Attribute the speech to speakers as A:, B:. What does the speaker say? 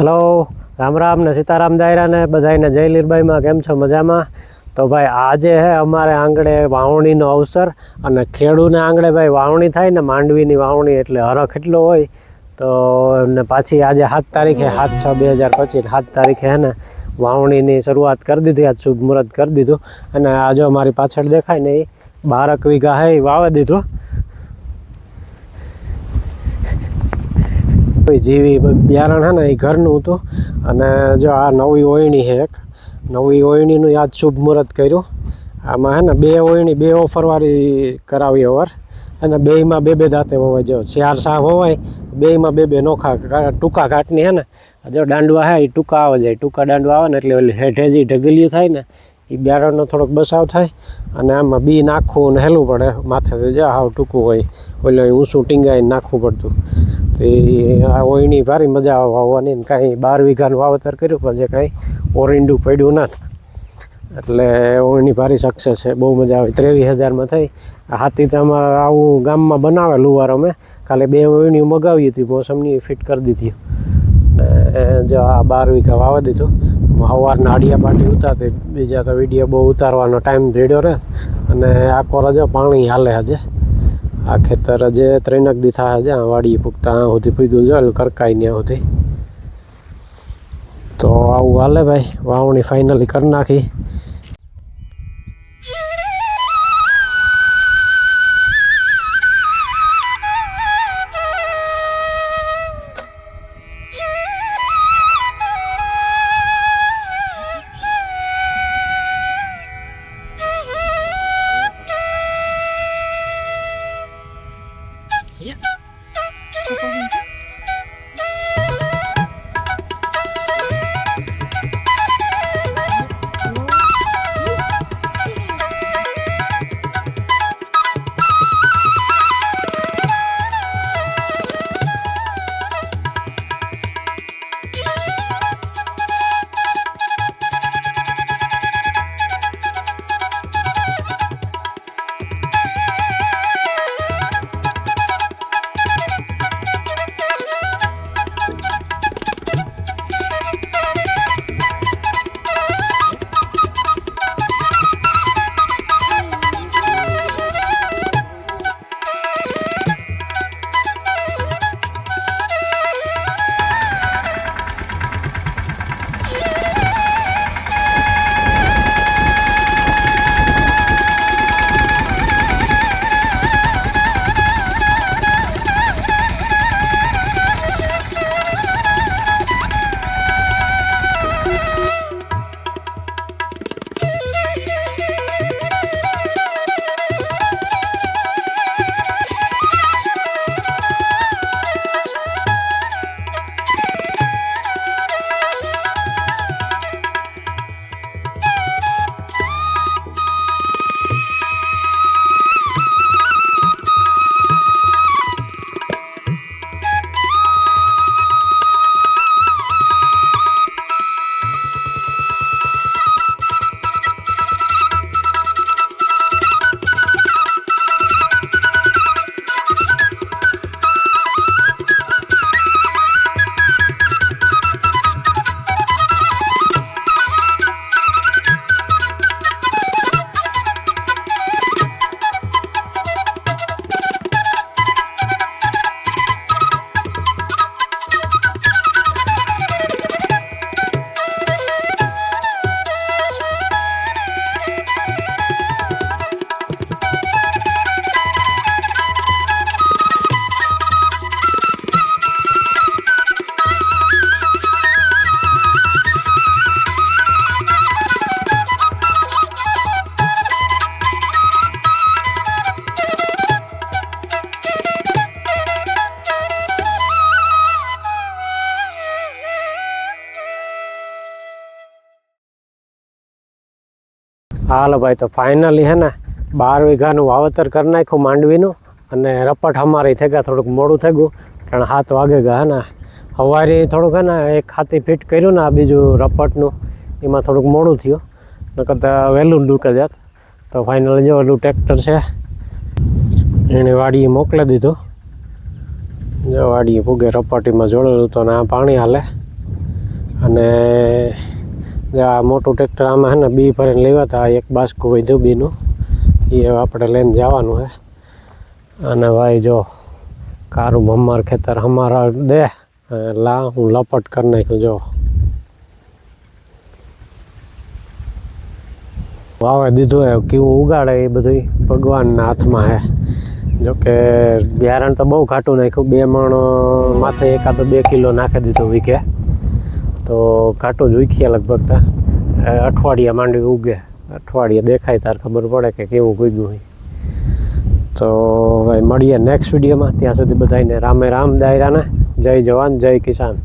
A: Hello Ram Ram ને સીતારામ દાયરા ને બધાને જય લીરબાઈમાં કેમ છો મજામાં? તો ભાઈ આજે હે અમારે આંગણે વાવણીનો અવસર અને ખેડૂને આંગણે ભાઈ વાવણી થાય ને માંડવીની વાવણી એટલે હરખ એટલો હોય, તો એમને પાછી આજે સાત તારીખે, સાત છ બે હજાર પચીસ, સાત તારીખે હે ને વાવણીની શરૂઆત કરી દીધી, આજ શુભ મુહૂર્ત કરી દીધું. અને આ જો મારી પાછળ દેખાય ને એ બારક વીઘા હે વાવી દીધું. જીવી બિયારણ છે ને એ ઘરનું હતું. અને જો આ નવી ઓયણી છે એક. નવી ઓયણીનું યાદ શુભ મુહૂર્ત કર્યું. આમાં હે ને બે ઓયણી, બે ઓફરવાળી કરાવી અવાર અને બેયમાં બે બે દાંતે હોવાય. જો ચાર સાફ હોવાય, બેયમાં બે બે નોખા ટૂંકા ઘાટની હે ને. જો દાંડવા હે, એ ટૂંકા આવે જાય. ટૂંકા દાંડવા આવે ને એટલે ઓલી હેઠેજી ઢગલીયું થાય ને, એ બિયારણનો થોડોક બસાવ થાય. અને આમાં બી નાખવું ને હેલું પડે. માથેથી જો હાવ ટૂંકું હોય. ઓલે ઊંચું ટીંગાઈને નાખવું પડતું. તો આ ઓઈની ભારી મજા આવે વાવવાની ને કાંઈ બાર વીઘાનું વાવેતર કર્યું, પણ જે કાંઈ ઓરિંડું પડ્યું નથી. એટલે ઓયણી ભારી સક્સેસ છે, બહુ મજા આવે. ત્રેવીસ હજારમાં થઈ. હાથી તો અમારે આવું ગામમાં બનાવે લુવાર અમે. કાલે બે ઓયણીઓ મગાવી હતી, મોસમની ફિટ કરી દીધી. ને જો આ બાર વીઘા વાવી દીધું. સવારના આડિયા પાટી ઉતારતી. બીજા તો વીડિયો બહુ ઉતારવાનો ટાઈમ રેડ્યો રહે. અને આખો રજો પાણી હાલે હજે. આ ખેતર જે ત્રણક દી થાય છે વાડી પૂગતા, આ સુધી પૂગ્યું છે એટલે કરકાઈ ત્યાં સુધી. તો આવું હાલે ભાઈ, વાવણી ફાઇનલી કરી નાખી. いや。ここ હાલો ભાઈ તો ફાઇનલી હે ને બાર વીઘાનું વાવેતર કરી નાખ્યું માંડવીનું અને રપટ અમારી થઈ ગયા થોડુંક મોડું થઈ ગયું કારણ હાથ વાગે ગયા હે ને. સવારે થોડુંક હે ને એક હાથી ફિટ કર્યું ને આ બીજું રપટનું, એમાં થોડુંક મોડું થયું. ન કરતાં વહેલું ડૂકે જાત. તો ફાઇનલી જો ઓલું ટ્રેક્ટર છે, એણે વાડીએ મોકલી દીધું. જો વાડીએ પૂગે રપટીમાં જોડેલું તો ને આ પાણી હાલે. અને આ મોટું ટ્રેક્ટર આમાં હે ને બી ભરીને લેવા હતા એક બાસ્કું હોય બીનું એ આપણે લઈને જવાનું છે. અને ભાઈ જો, કારું ભમાર ખેતર અમારા દે લા, હું લપટ કરી નાખ્યું, જો. વાવે દીધું એ કેવું ઉગાડે એ બધું ભગવાનના હાથમાં હે જોકે બિયારણ તો બહુ ઘાટું નાખ્યું, બે મણ માથે એકાદો બે કિલો નાખી દીધું વીઘે. તો કાંટો જ વીખીએ લગભગ તા. અઠવાડિયા માંડવી ઉગે. અઠવાડિયે દેખાય તાર ખબર પડે કે કેવું ઉગ્યું હોય. તો ભાઈ મળીએ નેક્સ્ટ વિડીયોમાં ત્યાં સુધી બધાને રામે રામ, દાયરાને. જય જવાન, જય કિસાન.